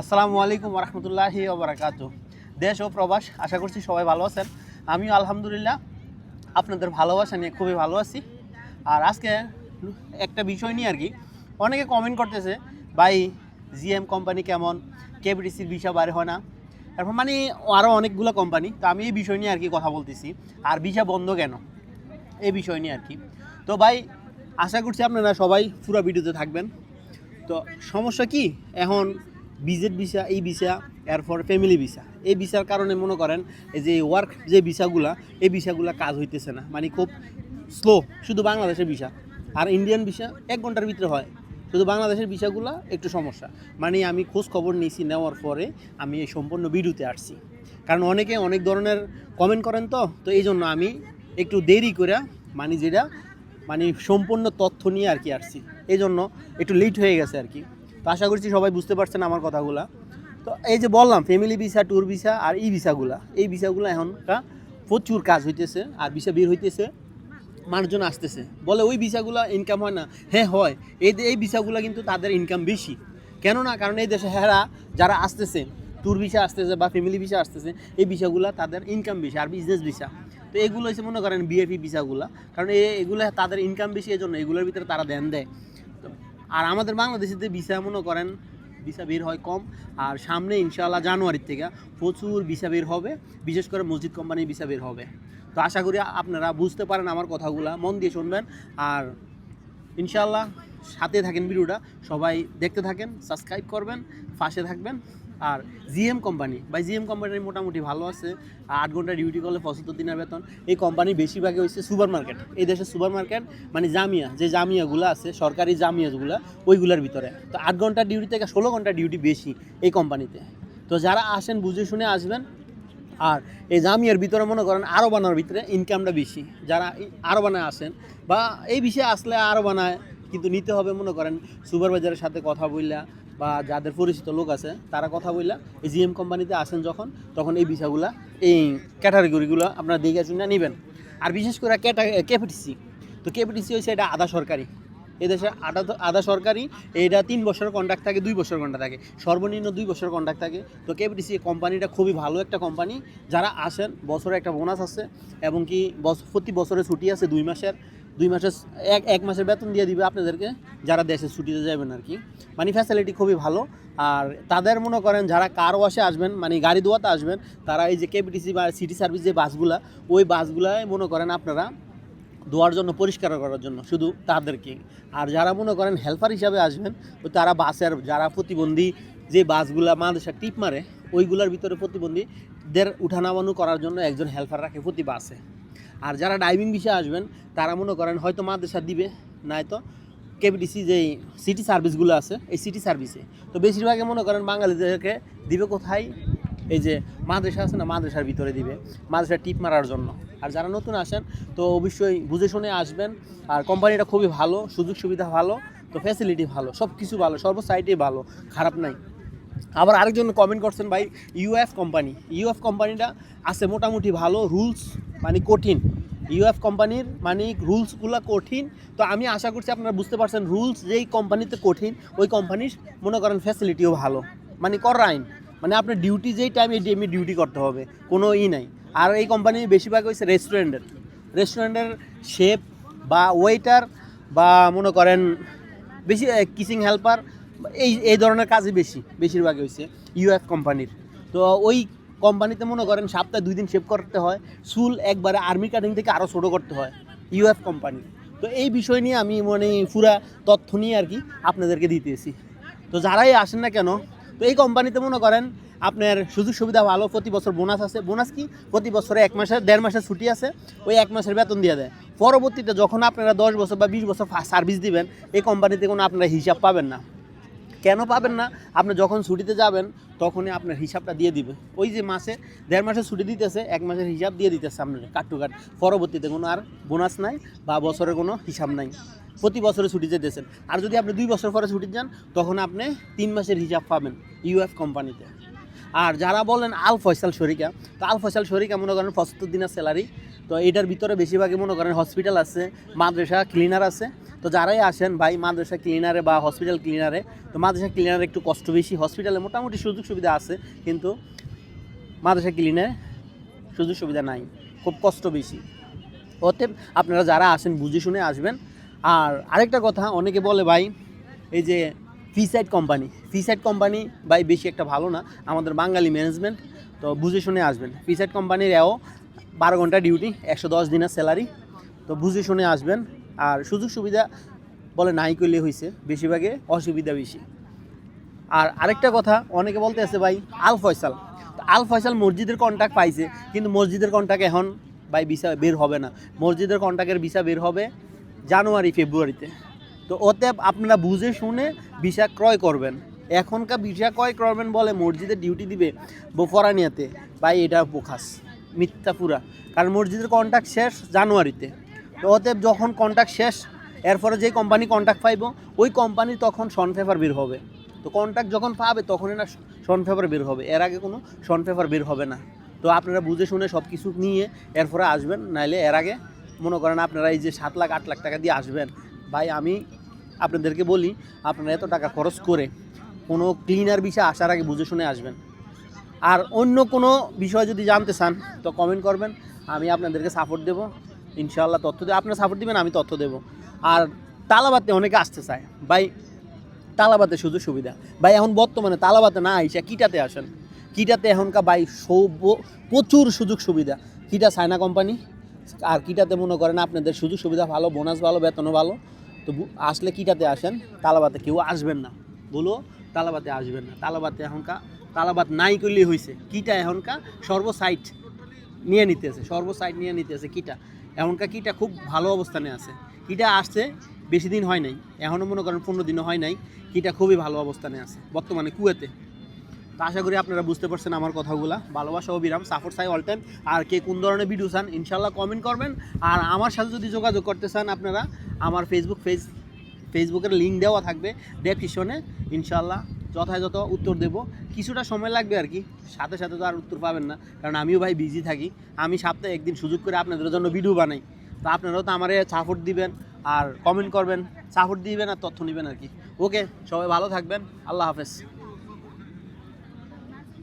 আসসালামু আলাইকুম রহমতুল্লাহি ওবরাকাতু দেশ ও প্রবাস, আশা করছি সবাই ভালো আছেন। আমিও আলহামদুলিল্লাহ আপনাদের ভালোবাসা নিয়ে খুবই ভালো আছি। আর আজকে একটা বিষয় নিয়ে আর কি, অনেকে কমেন্ট করতেছে, ভাই জিএম কোম্পানি কেমন? কেবিটিসির ভিসা বাইরে হয় না? তারপর মানে আরও অনেকগুলো কোম্পানি তো আমি এই বিষয় নিয়ে আর কি কথা বলতেছি। আর ভিসা বন্ধ কেন? এই বিষয় নিয়ে আর কি। তো ভাই, আশা করছি আপনারা সবাই পুরো ভিডিওতে থাকবেন। তো সমস্যা কি? এখন বিজেট ভিসা, এই ভিসা এরপর ফ্যামিলি ভিসা। এই ভিসার কারণে মনে করেন এই যে ওয়ার্ক যে ভিসাগুলা, এই ভিসাগুলা কাজ হইতেছে না। মানে খুব স্লো শুধু বাংলাদেশের ভিসা। আর ইন্ডিয়ান ভিসা এক ঘণ্টার ভিতরে হয়। শুধু বাংলাদেশের ভিসাগুলা একটু সমস্যা। মানে আমি খোঁজ খবর নিয়েছি, নেওয়ার পরে আমি এই সম্পূর্ণ ভিডিওতে আসছি। কারণ অনেকে অনেক ধরনের কমেন্ট করেন তো তো এই জন্য আমি একটু দেরি করে মানে যেটা মানে সম্পূর্ণ তথ্য নিয়ে আর কি আসছি। এই জন্য একটু লেট হয়ে গেছে আর কি। তো আশা করছি সবাই বুঝতে পারছেন আমার কথাগুলা। তো এই যে বললাম ফ্যামিলি ভিসা ট্যুর ভিসা আর এই ভিসাগুলা এই ভিসাগুলো এখনকার প্রচুর কাজ হইতেছে আর ভিসা বের হইতেছে, মানুষজন আসতেছে। বলে ওই ভিসাগুলো ইনকাম হয় না। হ্যাঁ হয়। এই এই ভিসাগুলো কিন্তু তাদের ইনকাম বেশি। কেন না কারণ এই দেশে হেরা যারা আসতেছে ট্যুর ভিসা আসতেছে বা ফ্যামিলি ভিসা আসতেছে, এই ভিসাগুলো তাদের ইনকাম বেশি আর বিজনেস ভিসা তো এগুলো হচ্ছে মনে করেন বিএপি ভিসাগুলো কারণ এগুলো তাদের ইনকাম বেশি এই জন্য এগুলোর ভিতরে তারা দেন দেয়। আর আমাদের বাংলাদেশে যে ভিসা মনে করেন, ভিসা বের হয় কম। আর সামনে ইনশাআল্লাহ জানুয়ারির থেকে প্রচুর ভিসা বের হবে, বিশেষ করে মসজিদ কোম্পানি ভিসা বের হবে। তো আশা করি আপনারা বুঝতে পারেন আমার কথাগুলো, মন দিয়ে শুনবেন। আর ইনশাল্লাহ সাথে থাকেন ভিডিওটা, সবাই দেখতে থাকেন, সাবস্ক্রাইব করবেন, পাশে থাকবেন। আর জিএম কোম্পানি। বা জিএম কোম্পানি মোটামুটি ভালো আছে। আট ঘণ্টা ডিউটি করলে পঁচাত্তর দিনের বেতন। এই কোম্পানি বেশিরভাগই হচ্ছে সুপার মার্কেট এই দেশের সুপার মার্কেট মানে জামিয়া, যে জামিয়াগুলো আছে, সরকারি জামিয়াগুলো, ওইগুলোর ভিতরে। তো আট ঘণ্টা ডিউটি থেকে ষোলো ঘণ্টা ডিউটি বেশি এই কোম্পানিতে। তো যারা আসেন, বুঝে শুনে আসবেন। আর এই জামিয়ার ভিতরে মনে করেন আরও বানার ভিতরে ইনকামটা বেশি। যারা আরও বানায় আসেন বা এই বিষয়ে আসলে আরও বানায় কিন্তু নিতে হবে, মনে করেন। সুপারভাইজারের সাথে কথা বললা বা যাদের পরিচিত লোক আছে, তারা কথা বললা এই জিএম কোম্পানিতে আসেন যখন, তখন এই বিষয়গুলা, এই ক্যাটাগরিগুলো আপনারা দেখে শুনে নেবেন। আর বিশেষ করে ক্যাটা কেপিটিসি তো কেপিটিসি হয়েছে এটা আধা সরকারি। এদেশে আধা আধা সরকারি, এটা তিন বছর কন্ট্রাক্ট থাকে, দুই বছর কন্ট্রাক্ট থাকে। সর্বনিম্ন দুই বছর কন্ট্রাক্ট থাকে। তো কেপিটিসি কোম্পানিটা খুবই ভালো একটা কোম্পানি যারা আসেন, বছরে একটা বোনাস আছে, এবং কি প্রতি বছরে ছুটি আছে দুই মাসের। দুই মাসের এক এক মাসের বেতন দিয়ে দিবে আপনাদেরকে যারা দেশে ছুটিতে যাবেন আর কি। মানে ফ্যাসিলিটি খুবই ভালো। আর তাদের মনে করেন যারা কার ওয়াশে আসবেন মানে গাড়ি ধোয়াতে আসবেন, তারা এই যে কেপিটিসি বা সিটি সার্ভিস যে বাসগুলা, ওই বাসগুলায় মনে করেন আপনারা ধোয়ার জন্য, পরিষ্কার করার জন্য শুধু তাদেরকে। আর যারা মনে করেন হেল্পার হিসাবে আসবেন তারা বাসের যারা প্রতিবন্ধী যে বাসগুলা মাদেশা টিপ মারে, ওইগুলোর ভিতরে প্রতিবন্ধীদের উঠানামানো করার জন্য একজন হেল্পার রাখে প্রতি বাসে। আর যারা ড্রাইভিং বিষয়ে আসবেন, তারা মনে করেন হয়তো মাদেশা দিবে, নয়তো কেবিডিসি যে সিটি সার্ভিসগুলো আছে, এই সিটি সার্ভিসে তো বেশিরভাগে মনে করেন বাঙালিদেরকে দিবে কোথায়? এই যে মাদ্রাসা আছে না, মাদ্রাসার ভিতরে দিবে, মাদ্রাসা টিপ মারার জন্য। আর যারা নতুন আসেন, তো অবশ্যই বুঝে শুনে আসবেন। আর কোম্পানিটা খুবই ভালো, সুযোগ সুবিধা ভালো, তো ফ্যাসিলিটি ভালো সব কিছু ভালো, সর্ব সাইডেই ভালো, খারাপ নাই। আবার আরেকজন কমেন্ট করছেন, ভাই ইউএফ কোম্পানি ইউএফ কোম্পানিটা আছে মোটামুটি ভালো রুলস মানে কঠিন। ইউএফ কোম্পানির মানে রুলসগুলো কঠিন। তো আমি আশা করছি আপনারা বুঝতে পারছেন রুলস যেই কোম্পানিতে কঠিন, ওই কোম্পানির মনে করেন ফ্যাসিলিটিও ভালো। মানে কর আইন। মানে আপনার ডিউটি যেই টাইম এই টাইমে ডিউটি করতে হবে, কোনো ই নাই। আর এই কোম্পানি বেশিরভাগ হয়েছে রেস্টুরেন্টের রেস্টুরেন্টের শেফ বা ওয়েটার বা মনে করেন বেশি কিচিং হেল্পার এই এই ধরনের কাজই বেশি, বেশিরভাগই হয়েছে ইউএফ কোম্পানির তো ওই কোম্পানিতে মনে করেন সপ্তাহে দুই দিন শেভ করতে হয়, চুল একবারে আর্মি কাটিং থেকে আরও ছোটো করতে হয় ইউএফ কোম্পানি তো এই বিষয় নিয়ে আমি মানে পুরা তথ্য নিয়ে আর কি আপনাদেরকে দিতেছি। তো যারাই আসেন না কেন, তো এই কোম্পানিতে মনে করেন আপনার সুযোগ সুবিধা ভালো, প্রতি বছর বোনাস আছে। বোনাস কি? প্রতি বছরে এক মাসের দেড় মাসের ছুটি আছে, ওই এক মাসের বেতন দিয়ে দেয়। পরবর্তীতে যখন আপনারা দশ বছর বা বিশ বছর সার্ভিস দিবেন, এই কোম্পানিতে কোনো আপনারা হিসাব পাবেন না। কেন পাবেন না? আপনি যখন ছুটিতে যাবেন, তখনই আপনার হিসাবটা দিয়ে দিবে। ওই যে মাসে, দেড় মাসের ছুটি দিতেছে, এক মাসের হিসাব দিয়ে দিতেছে আপনার কাট টু কাট পরবর্তীতে কোনো আর বোনাস নাই বা বছরের কোনো হিসাব নাই। প্রতি বছরে ছুটি যেতেছেন। আর যদি আপনি দুই বছর পরে ছুটি যান, তখন আপনি তিন মাসের হিসাব পাবেন ইউএফ কোম্পানিতে। আর যারা বলেন আল ফয়সাল শরিকা, তো আল ফয়সাল শরিকা মনে করেন পঁচাত্তর দিনের স্যালারি তো এটার ভিতরে বেশিরভাগই মনে করেন হসপিটাল আছে, মাদ্রাসা ক্লিনার আছে। তো যারাই আসেন ভাই মাদ্রাসা ক্লিনারে বা হসপিটাল ক্লিনারে তো মাদ্রাসা ক্লিনারে একটু কষ্ট বেশি। হসপিটালে মোটামুটি সুযোগ সুবিধা আছে, কিন্তু মাদ্রাসা ক্লিনারে সুযোগ সুবিধা নাই, খুব কষ্ট বেশি। অতএব আপনারা যারা আসেন, বুঝে শুনে আসবেন। আর আরেকটা কথা, অনেকে বলে ভাই, এই যে ফিসাইড কোম্পানি। ফিসাইড কোম্পানি ভাই বেশি একটা ভালো না, আমাদের বাঙালি ম্যানেজমেন্ট তো বুঝে শুনে আসবেন। ফিসাইড কোম্পানির এও বারো ঘণ্টা ডিউটি একশো দশ দিনের স্যালারি তো বুঝে শুনে আসবেন। আর সুযোগ সুবিধা বলে নাই করলে হয়েছে বেশিরভাগে অসুবিধা বেশি। আর আরেকটা কথা, অনেকে বলতে আছে ভাই, আল ফয়সাল। আল ফয়সাল মসজিদের কন্ট্যাক্ট পাইছে, কিন্তু মসজিদের কন্ট্যাক্ট এখন ভাই ভিসা বের হবে না। মসজিদের কন্ট্যাক্টের ভিসা বের হবে জানুয়ারি, ফেব্রুয়ারিতে। তো ওতে আপনারা বুঝে শুনে ভিসা ক্রয় করবেন। এখনকার ভিসা ক্রয় করবেন বলে মসজিদের ডিউটি দিবে বোফরানিয়াতে। ভাই, এটা পোখাস মিথ্যা পুরা কারণ মসজিদের কন্ট্যাক্ট শেষ জানুয়ারিতে। তো অতএব যখন কন্ট্যাক্ট শেষ, এরপরে যে কোম্পানি কন্ট্যাক্ট পাইব, ওই কোম্পানি তখন সন পেপার বের হবে। তো কন্ট্যাক্ট যখন পাবে, তখনই না সন পেপার বের হবে। এর আগে কোনো সন পেপার বের হবে না। তো আপনারা বুঝে শুনে সব কিছু নিয়ে এরপরে আসবেন। নাইলে এর আগে মনে করেন আপনারা এই যে সাত লাখ, আট লাখ টাকা দিয়ে আসবেন। ভাই, আমি আপনাদেরকে বলি, আপনারা এত টাকা খরচ করে কোনো ক্লিনার বিষয় আসার আগে বুঝে শুনে আসবেন। আর অন্য কোনো বিষয় যদি জানতে চান, তো কমেন্ট করবেন, আমি আপনাদেরকে সাপোর্ট দেবো। ইনশাআল্লাহ তথ্য দেবো আপনারা সাপোর্ট দিবেন, আমি তথ্য দেবো। আর তালাবাতে অনেকে আসতে চায়। ভাই, তালাবাতে সুযোগ সুবিধা। ভাই, এখন বর্তমানে তালাবাতে না আইসা কিটাতে আসেন? কিটাতে এখনকার ভাই সৌভ প্রচুর সুযোগ সুবিধা। কিটা চায়না কোম্পানি আর কিটাতে মনে করেন আপনাদের সুযোগ সুবিধা ভালো বোনাস ভালো, বেতনও ভালো। তো আসলে কীটাতে আসেন? তালাবাতে কেউ আসবেন না। বলো, তালাবাতে আসবেন না। তালাবাতে এখনকার তালাবাত নাই করলে হয়েছে কীটা এখনকার সর্বসাইট নিয়ে নিতে নিতেছে, সর্বসাইট নিয়ে নিতেছে কীটা। এখনকার কীটা খুব ভালো অবস্থানে আছে। কীটা আসছে, বেশি দিন হয় নাই। এখনও মনে করেন পনেরো দিনও হয় নাই। কীটা খুবই ভালো অবস্থানে আছে, বর্তমানে কুয়েতে। তো আশা করি আপনারা বুঝতে পারছেন আমার কথাগুলা। ভালোবাসা অবিরাম সাপোর্ট চাই অল টাইম আর কে কোন ধরনের ভিডিও চান ইনশাল্লাহ কমেন্ট করবেন। আর আমার সাথে যদি যোগাযোগ করতে চান আপনারা, আমার ফেসবুক পেজ ফেসবুকের লিঙ্ক দেওয়া থাকবে ডেসক্রিপশনে ইনশাল্লাহ যথাযথ উত্তর দেব। কিছুটা সময় লাগবে আর কি। সাথে সাথে তো আর উত্তর পাবেন না। কারণ আমিও ভাই বিজি থাকি। আমি সপ্তাহে একদিন সুযোগ করে আপনাদের জন্য ভিডিও বানাই। তো আপনারাও তো আমারে সাপোর্ট দিবেন আর কমেন্ট করবেন। সাপোর্ট দিবেন আর তথ্য নেবেন আর কি। ওকে সবাই ভালো থাকবেন। আল্লাহ হাফেজ।